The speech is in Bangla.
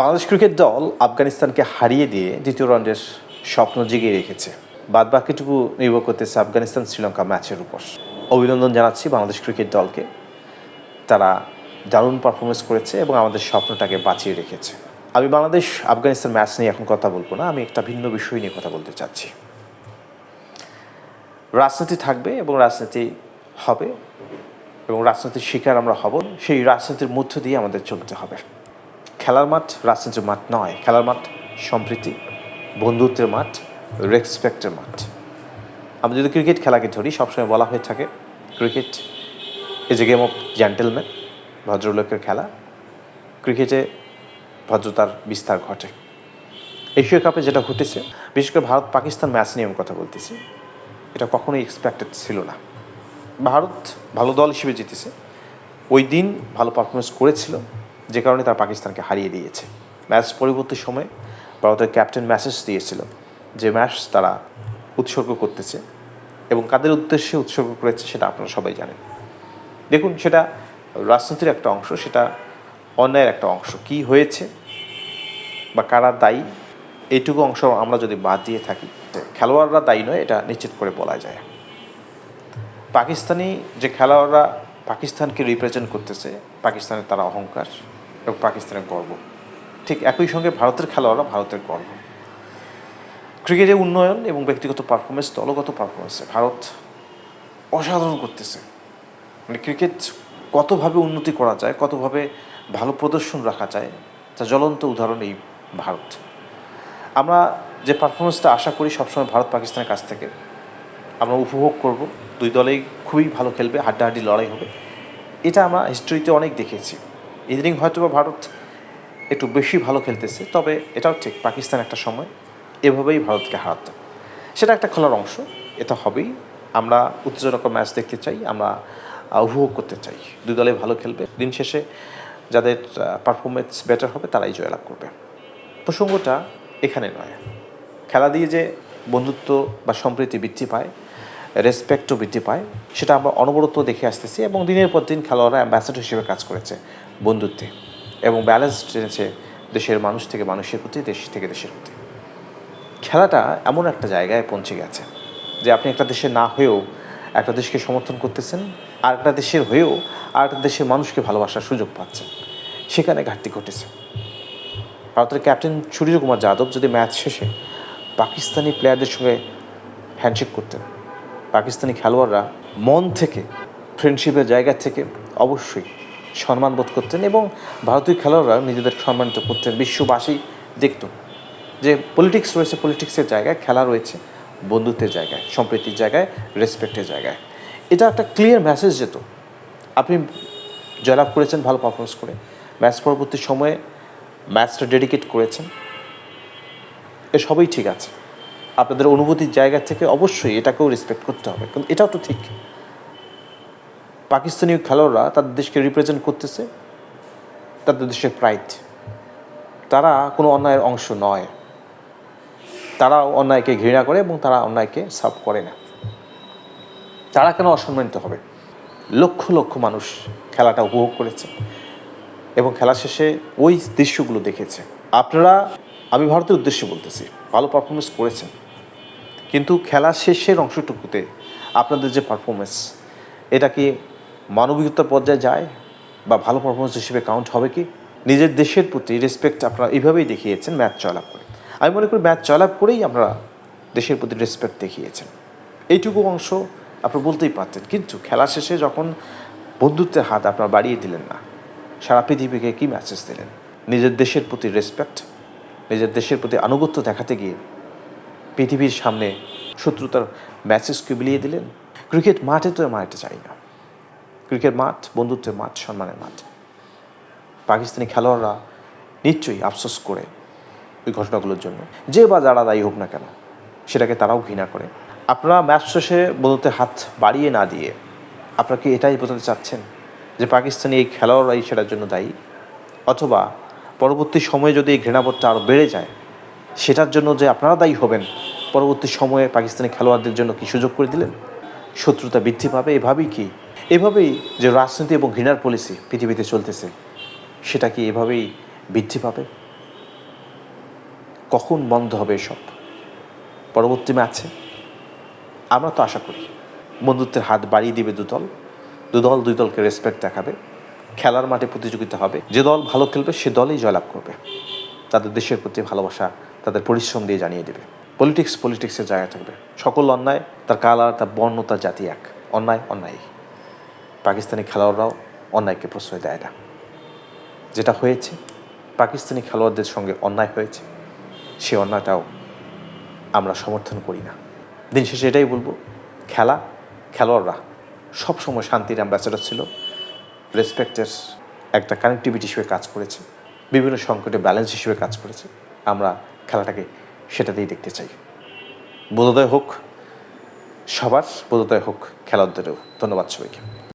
বাংলাদেশ ক্রিকেট দল আফগানিস্তানকে হারিয়ে দিয়ে দ্বিতীয় রাউন্ডের স্বপ্ন জেগে রেখেছে। বাদ বাকিটুকু নির্ভর করতেছে আফগানিস্তান শ্রীলঙ্কা ম্যাচের উপর। অভিনন্দন জানাচ্ছি বাংলাদেশ ক্রিকেট দলকে। তারা দারুণ পারফরমেন্স করেছে এবং আমাদের স্বপ্নটাকে বাঁচিয়ে রেখেছে। আমি বাংলাদেশ, আফগানিস্তান ম্যাচ নিয়ে এখন কথা বলব না, আমি একটা ভিন্ন বিষয় নিয়ে কথা বলতে চাচ্ছি। রাজনীতি থাকবে এবং রাজনীতি হবে এবং রাজনীতির শিকার আমরা হব, সেই রাজনীতির মধ্য দিয়ে আমাদের চলতে হবে। খেলার মাঠ রাজনীতির মাঠ নয়, খেলার মাঠ সম্প্রীতি, বন্ধুত্বের মাঠ রেসপেক্টের মাঠ। আমরা যদি ক্রিকেট খেলাকে ধরি, সবসময় বলা হয়ে থাকে cricket is a game of gentleman ভদ্রলোকের খেলা। ক্রিকেটে ভদ্রতার বিস্তার ঘটে। এশিয়া কাপে যেটা ঘটেছে, বিশেষ করে ভারত পাকিস্তান ম্যাচ নিয়ে আমি কথা বলতেছি, এটা কখনোই এক্সপেক্টেড ছিল না। ভারত ভালো দল হিসেবে জিতেছে। ওই দিন ভালো পারফরমেন্স করেছিল। যে কারণে তারা পাকিস্তানকে হারিয়ে দিয়েছে। ম্যাচ পরবর্তী সময়ে ভারতের ক্যাপ্টেন মেসেজ দিয়েছিল যে ম্যাচ তারা উৎসর্গ করতেছে এবং কাদের উদ্দেশ্যে উৎসর্গ করেছে সেটা আপনারা সবাই জানেন। দেখুন, সেটা রাজনীতির একটা অংশ, সেটা অন্যায়ের একটা অংশ। কি হয়েছে বা কারা দায়ী, এইটুকু অংশ আমরা যদি বাদ দিয়ে থাকি খেলোয়াড়রা দায়ী নয়, এটা নিশ্চিত করে বলা যায়। পাকিস্তানি যে খেলোয়াড়রা পাকিস্তানকে রিপ্রেজেন্ট করতেছে, পাকিস্তানের তারা অহংকার এবং পাকিস্তানের গর্ব। ঠিক একই সঙ্গে ভারতের খেলোয়াড়রা ভারতের গর্ব। ক্রিকেটের উন্নয়ন এবং ব্যক্তিগত পারফরমেন্স দলগত পারফরমেন্সে ভারত অসাধারণ করতেছে। মানে ক্রিকেট কতভাবে উন্নতি করা যায়, কতভাবে ভালো প্রদর্শন রাখা যায়, তা জ্বলন্ত উদাহরণ এই ভারত। আমরা যে পারফরমেন্সটা আশা করি সবসময় ভারত পাকিস্তানের কাছ থেকে, আমরা উপভোগ করব। দুই দলেই খুবই ভালো খেলবে, হাড্ডাহাড্ডি লড়াই হবে। এটা আমরা হিস্ট্রিতে অনেক দেখেছি। ইদানিং হয়তো বা ভারত একটু বেশি ভালো খেলতেছে, তবে এটাও ঠিক, পাকিস্তান একটা সময় এভাবেই ভারতকে হারাতো। সেটা একটা খেলার অংশ, এটা হবেই। আমরা উত্তেজনক ম্যাচ দেখতে চাই, আমরা উপভোগ করতে চাই। দুই দলে ভালো খেলবে। দিন শেষে যাদের পারফরমেন্স বেটার হবে, তারাই জয়লাভ করবে। প্রসঙ্গটা এখানে নয়। খেলা দিয়ে যে বন্ধুত্ব বা সম্প্রীতি বৃদ্ধি পায় রেসপেক্টও বৃদ্ধি পায়, সেটা আমরা অনবরত দেখে আসতেছি এবং দিনের পর দিন খেলোয়াড়রা অ্যাম্বাসেডর হিসেবে কাজ করেছে। বন্ধুত্বে এবং ব্যালেন্স টেনেছে দেশের মানুষ থেকে, মানুষের প্রতি, দেশ থেকে, দেশের প্রতি। খেলাটা এমন একটা জায়গায় পৌঁছে গেছে যে আপনি একটা দেশে না হয়েও একটা দেশকে সমর্থন করতেছেন, আর একটা দেশের হয়েও আর একটা দেশের মানুষকে ভালোবাসার সুযোগ পাচ্ছেন। সেখানে ঘাটতি ঘটেছে। ভারতের ক্যাপ্টেন সূর্য কুমার যাদব যদি ম্যাচ শেষে পাকিস্তানি প্লেয়ারদের সঙ্গে হ্যান্ডশেক করতেন, পাকিস্তানি খেলোয়াড়রা মন থেকে ফ্রেন্ডশিপের জায়গা থেকে অবশ্যই সম্মান বোধ করতেন এবং ভারতীয় খেলোয়াড়রা নিজেদের সম্মানিত করতেন। বিশ্ববাসী দেখত যে পলিটিক্স রয়েছে পলিটিক্সের জায়গায়, খেলা রয়েছে বন্ধুত্বের জায়গায়, সম্প্রীতির জায়গায় রেসপেক্টের জায়গায়। এটা একটা ক্লিয়ার মেসেজ যেত। আপনি জয়লাভ করেছেন, ভালো পারফরমেন্স করে। ম্যাচ পরবর্তী সময়ে ম্যাচটা ডেডিকেট করেছেন। এ সবই ঠিক আছে। আপনাদের অনুভূতির জায়গা থেকে অবশ্যই এটাকেও রেসপেক্ট করতে হবে। কিন্তু এটাও তো ঠিক। পাকিস্তানি খেলোয়াড়রা তাদের দেশকে রিপ্রেজেন্ট করতেছে, তাদের দেশের প্রাইড তারা কোনো অন্যায়ের অংশ নয়। তারা অন্যায়কে ঘৃণা করে এবং তারা অন্যায়কে সার্ভ করে না। তারা কেন অসম্মানিত হবে? লক্ষ লক্ষ মানুষ খেলাটা উপভোগ করেছে এবং খেলা শেষে ওই দৃশ্যগুলো দেখেছে। আপনারা, আমি ভারতের উদ্দেশ্যে বলতেছি, ভালো পারফরমেন্স করেছেন। কিন্তু খেলা শেষের অংশটুকুতে আপনাদের যে পারফরমেন্স এটা কি মানবিকতার পর্যায়ে যায় বা ভালো পারফরমেন্স হিসেবে কাউন্ট হবে কি? নিজের দেশের প্রতি রেসপেক্ট আপনারা এইভাবেই দেখিয়েছেন ম্যাচ জয়লাভ করে। আমি মনে করি ম্যাচ জয়লাভ করেই আমরা দেশের প্রতি রেসপেক্ট দেখিয়েছেন। এইটুকু অংশ আপনারা বলতেই পারতেন। কিন্তু খেলা শেষে যখন বন্ধুত্বের হাত আপনারা বাড়িয়ে দিলেন না, সারা পৃথিবীকে কী মেসেজ দিলেন? নিজের দেশের প্রতি রেসপেক্ট নিজের দেশের প্রতি আনুগত্য দেখাতে গিয়ে পৃথিবীর সামনে শত্রুতার ম্যাসেজকে বিলিয়ে দিলেন? ক্রিকেট মাঠে তো মাঠে চাই না। ক্রিকেট মাঠ, বন্ধুত্বের মাঠ, সম্মানের মাঠ। পাকিস্তানি খেলোয়াড়রা নিশ্চয়ই আফসোস করে ওই ঘটনাগুলোর জন্য। যে বা যারা দায়ী হোক না কেন, সেটাকে তারাও ঘৃণা করে। আপনারা ম্যাচ শেষে বন্ধুত্বের হাত বাড়িয়ে না দিয়ে আপনারা কি এটাই বোঝাতে চাচ্ছেন যে পাকিস্তানি এই খেলোয়াড়রাই সেটার জন্য দায়ী? অথবা পরবর্তী সময়ে যদি এই ঘৃণাবোধটা আরও বেড়ে যায়, সেটার জন্য যে আপনারা দায়ী হবেন, পরবর্তী সময়ে পাকিস্তানি খেলোয়াড়দের জন্য কি সুযোগ করে দিলেন? শত্রুতা বৃদ্ধি পাবে? এভাবেই কি এভাবেই যে রাজনীতি এবং ঘৃণার পলিসি পৃথিবীতে চলতেছে, সেটা কি এভাবেই বৃদ্ধি পাবে? কখন বন্ধ হবে এসব? পরবর্তী ম্যাচে? আমরা তো আশা করি। বন্ধুত্বের হাত বাড়িয়ে দিবে দুদল দুদল দুই দলকে রেসপেক্ট দেখাবে। খেলার মাঠে প্রতিযোগিতা হবে। যে দল ভালো খেলবে, সে দলই জয়লাভ করবে। তাদের দেশের প্রতি ভালোবাসা, তাদের পরিশ্রম দিয়ে জানিয়ে দেবে। পলিটিক্স পলিটিক্সের জায়গা থাকবে। সকল অন্যায়, তার কালার, তার বর্ণ, তার জাতি এক। অন্যায় অন্যায়। পাকিস্তানি খেলোয়াড়রাও অন্যায়কে প্রশ্রয় দেয় না। যেটা হয়েছে, পাকিস্তানি খেলোয়াড়দের সঙ্গে অন্যায় হয়েছে, সে অন্যায়টাও আমরা সমর্থন করি না। দিন শেষে এটাই বলব, খেলা, খেলোয়াড়রা সবসময় শান্তির অ্যাম্বাসেডার ছিল রেসপেক্টের একটা কানেক্টিভিটি হিসেবে কাজ করেছে, বিভিন্ন সংকটে ব্যালেন্স হিসেবে কাজ করেছে, আমরা খেলাটাকে সেটাতেই দেখতে চাই। বোধোদয় হোক, সবার বোধোদয় হোক, খেলোয়াড়দেরও ধন্যবাদ সবাইকে।